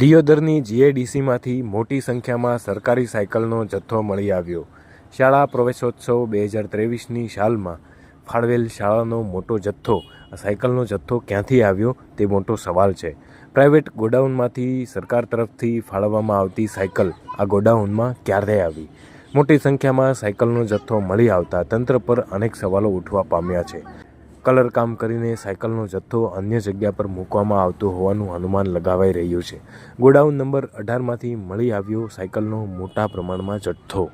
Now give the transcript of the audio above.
દિયોદરની જીએડીસીમાંથી મોટી સંખ્યામાં સરકારી સાયકલનો જથ્થો મળી આવ્યો. શાળા પ્રવેશોત્સવ બે હજાર ત્રેવીસની સાલમાં ફાળવેલ શાળાનો મોટો જથ્થો સાયકલનો જથ્થો ક્યાંથી આવ્યો તે મોટો સવાલ છે. પ્રાઇવેટ ગોડાઉનમાંથી સરકાર તરફથી ફાળવવામાં આવતી સાયકલ આ ગોડાઉનમાં ક્યારે આવી? મોટી સંખ્યામાં સાયકલનો જથ્થો મળી આવતા તંત્ર પર અનેક સવાલો ઉઠવા પામ્યા છે. કલર કામ કરીને સાયકલનો જથ્થો અન્ય જગ્યા પર મૂકવામાં આવતો હોવાનું અનુમાન લગાવાઈ રહ્યું છે. ગોડાઉન નંબર અઢારમાંથી મળી આવ્યો સાયકલનો મોટા પ્રમાણમાં જથ્થો.